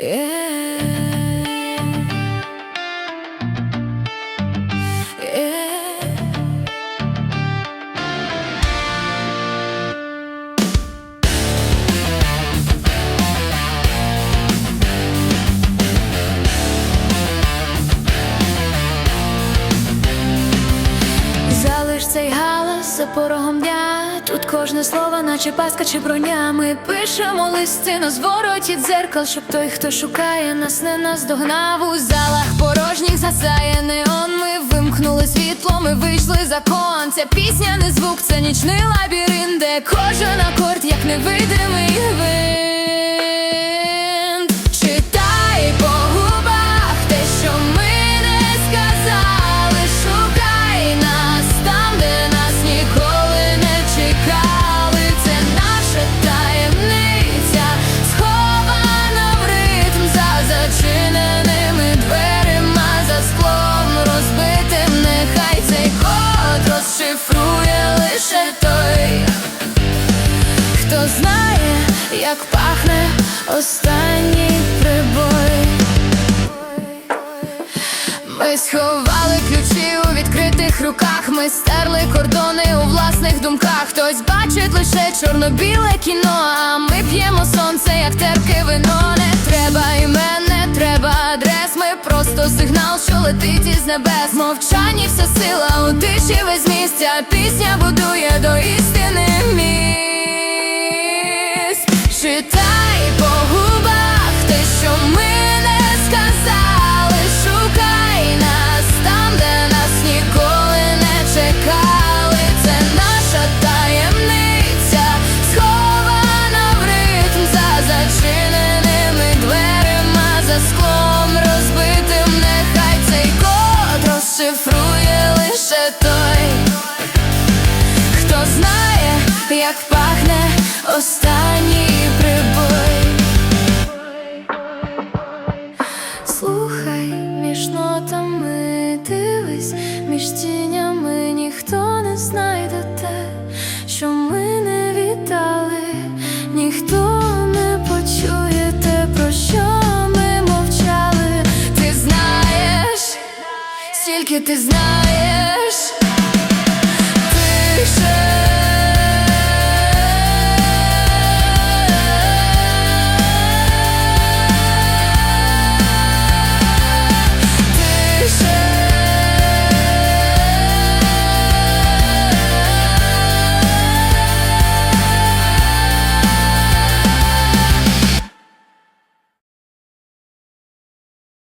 Yeah. Галас за порогом дня. Тут кожне слово, наче паска чи броня. Ми пишемо листи на звороті дзеркал, щоб той, хто шукає нас, не наздогнав. У залах порожніх засає неон. Ми вимкнули світло, ми вийшли за кон. Ця пісня не звук, це нічний лабіринт, де кожен акорд, як невидимий лише той. Хто знає, як пахне останній прибой. Ми сховали ключі у відкритих руках. Ми стерли кордони у власних думках. Хтось бачить лише чорно-біле кіно. А ми п'ємо сонце, як терпке вино. Не треба імен, летить із небес. Мовчанні вся сила у тиші весь місця. Пісня будує до істини міст. Читай той. Хто знає, як пахне останній прибой. Слухай між нотами, дивись, між тінями ніхто не знайде те, що ми не віддали, ніхто не почує те, про що ми мовчали. Ти знаєш, стільки ти знаєш. Тише